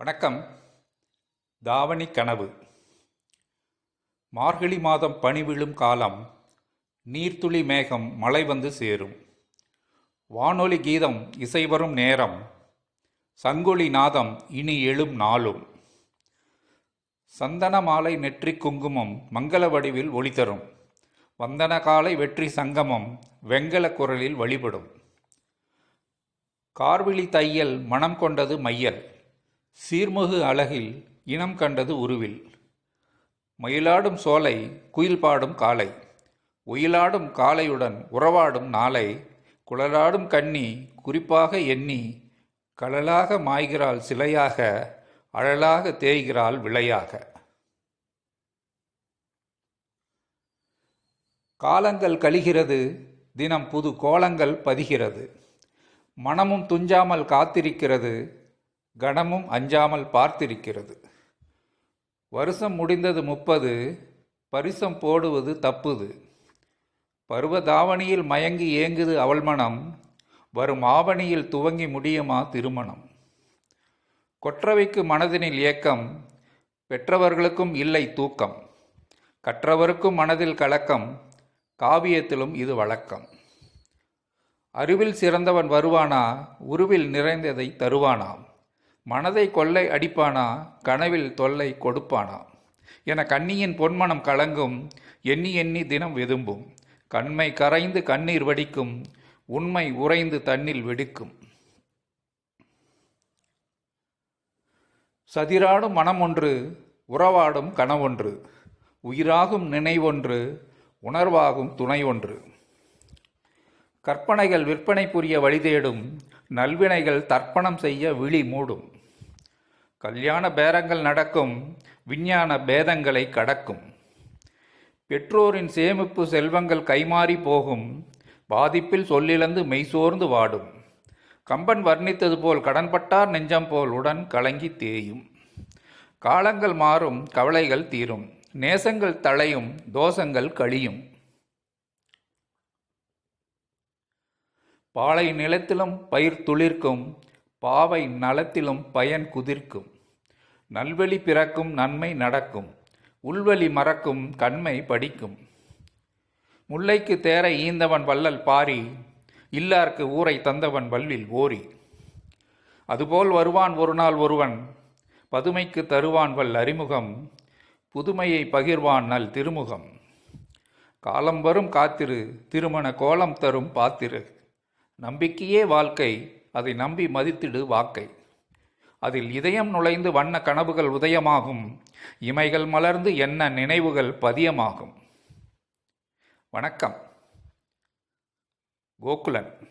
வணக்கம். தாவணி கனவு. மார்கழி மாதம் பனி விழும் காலம் நீர்த்துளி மேகம் மழை வந்து சேரும். வானொலி கீதம் இசை வரும் நேரம் சங்கொலி நாதம் இனி எழும் நாளும். சந்தன மாலை நெற்றி குங்குமம் மங்கள வடிவில் ஒளி தரும். வந்தன காலை வெற்றி சங்கமம் வெங்கல குரலில் வழிபடும். கார்விழி தையல் மனம் கொண்டது மையல். சீர்முகு அழகில் இனம் கண்டது உருவில். மயிலாடும் சோலை குயில் பாடும் காலை. ஒயிலாடும் காலையுடன் உறவாடும் நாளை. குழலாடும் கண்ணி குறிப்பாக எண்ணி கழலாக மாய்கிறாள் சிலையாக அழலாக தேய்கிறாள் விளையாக. காலங்கள் கழிகிறது தினம் புது கோலங்கள் பதிகிறது. மனமும் துஞ்சாமல் காத்திருக்கிறது கணமும் அஞ்சாமல் பார்த்திருக்கிறது. வருஷம் முடிந்தது முப்பது பரிசம் போடுவது தப்புது. பருவதாவணியில் மயங்கி ஏங்குது அவள் மனம் வரும் ஆவணியில் துவங்கி முடியுமா திருமணம்? கொற்றவைக்கு மனதினில் ஏக்கம் பெற்றவர்களுக்கும் இல்லை தூக்கம். கற்றவருக்கும் மனதில் கலக்கம் காவியத்திலும் இது வழக்கம். அறிவில் சிறந்தவன் வருவானா உருவில் நிறைந்ததை தருவானாம். மனதை கொள்ளை அடிப்பானா? கனவில் தொல்லை கொடுப்பானா? என கண்ணியின் பொன்மனம் கலங்கும் எண்ணி எண்ணி தினம் வெதும்பும். கண்மை கரைந்து கண்ணீர் வடிக்கும் உண்மை உறைந்து தன்னில் வெடிக்கும். சதிராடும் மனமொன்று உறவாடும் கனவொன்று. உயிராகும் நினைவொன்று உணர்வாகும் துணை ஒன்று கற்பனைகள் விற்பனை புரிய வழிதேடும் நல்வினைகள் தர்ப்பணம் செய்ய விழி மூடும். கல்யாண பேரங்கள் நடக்கும் விஞ்ஞான பேதங்களை கடக்கும். பெற்றோரின் சேமிப்பு செல்வங்கள் கைமாறி போகும் பாதிப்பில் சொல்லிழந்து மெய்சோர்ந்து வாடும். கம்பன் வர்ணித்தது போல் கடன்பட்டார் நெஞ்சம் போல் உடன் கலங்கி தேயும். காலங்கள் மாறும் கவலைகள் தீரும். நேசங்கள் தளையும் தோஷங்கள் கழியும். பாலை நிலத்திலும் பயிர் துளிர்க்கும் பாவை நலத்திலும் பயன் குதிர்க்கும். நல்வழி பிறக்கும் நன்மை நடக்கும் உள்வழி மறக்கும் கண்மை படிக்கும். முல்லைக்கு தேரை ஈந்தவன் வள்ளல் பாரி இல்லார்க்கு ஊரை தந்தவன் வல்லில் ஓரி. அதுபோல் வருவான் ஒரு நாள் ஒருவன் பதுமைக்கு தருவான் வல் அறிமுகம் புதுமையை பகிர்வான் நல் திருமுகம். காலம் வரும் காத்திரு திருமண கோலம் தரும் பாத்திரு. நம்பிக்கையே வாழ்க்கை அதை நம்பி மதித்திடு வாக்கை. அதில் இதயம் நுழைந்து வண்ண கனவுகள் உதயமாகும் இமைகள் மலர்ந்து என்ன நினைவுகள் பதியமாகும். வணக்கம். கோகுலன்.